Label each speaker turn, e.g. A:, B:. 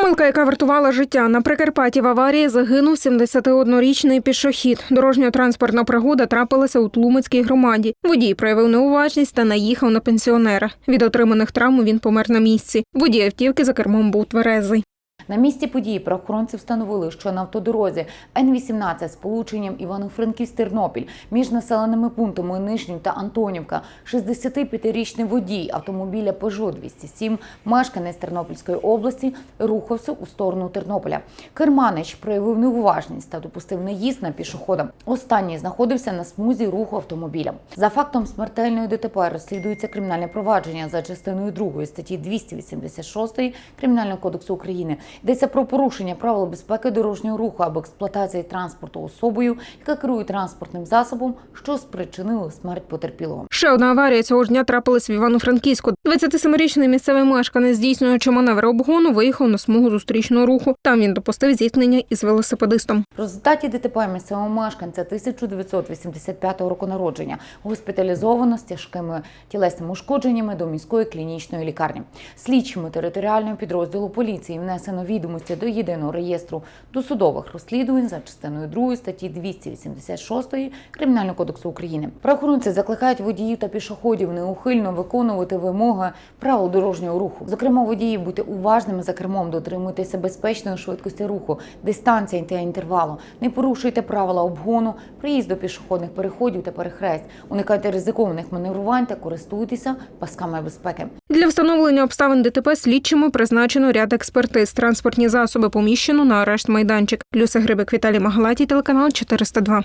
A: Помилка, яка вартувала життя на Прикарпатті в аварії, загинув 71-річний пішохід. Дорожньо-транспортна пригода трапилася у Тлумицькій громаді. Водій проявив неуважність та наїхав на пенсіонера. Від отриманих травм він помер на місці. Водій автівки за кермом був тверезий.
B: На місці події правоохоронці встановили, що на автодорозі Н-18 з полученням Івано-Франківськ-Тернопіль між населеними пунктами Нижній та Антонівка 65-річний водій автомобіля Peugeot 207, мешканець Тернопільської області, рухався у сторону Тернополя. Керманич проявив неуважність та допустив наїзд на пішохода. Останній знаходився на смузі руху автомобіля. За фактом смертельної ДТП розслідується кримінальне провадження за частиною 2 статті 286 Кримінального кодексу України. Йдеться про порушення правил безпеки дорожнього руху або експлуатації транспорту особою, яка керує транспортним засобом, що спричинило смерть потерпілого.
A: Ще одна аварія цього ж дня трапилась в Івано-Франківську. 27-річний місцевий мешканець, здійснюючи маневр обгону, виїхав на смугу зустрічного руху. Там він допустив зіткнення із велосипедистом.
B: В результаті ДТП місцевого мешканця 1985 року народження госпіталізовано з тяжкими тілесними ушкодженнями до міської клінічної лікарні. Слідчими територіального підрозділу поліції внесено відомості до єдиного реєстру досудових розслідувань за частиною 2 статті 286 Кримінального кодексу України. Правоохоронці закликають водіїв та пішоходів неухильно виконувати вимоги правил дорожнього руху. Зокрема, водіїв бути уважними за кермом, дотримуйтеся безпечної швидкості руху, дистанції та інтервалу. Не порушуйте правила обгону, приїзду пішохідних переходів та перехрест. Уникайте ризикованих маневрувань та користуйтеся пасками безпеки.
A: Для встановлення обставин ДТП слідчими призначено ряд експертиз. Транспортні засоби поміщено на арешт майданчик. Люся Грибик, Віталій Магалатій, телеканал 402.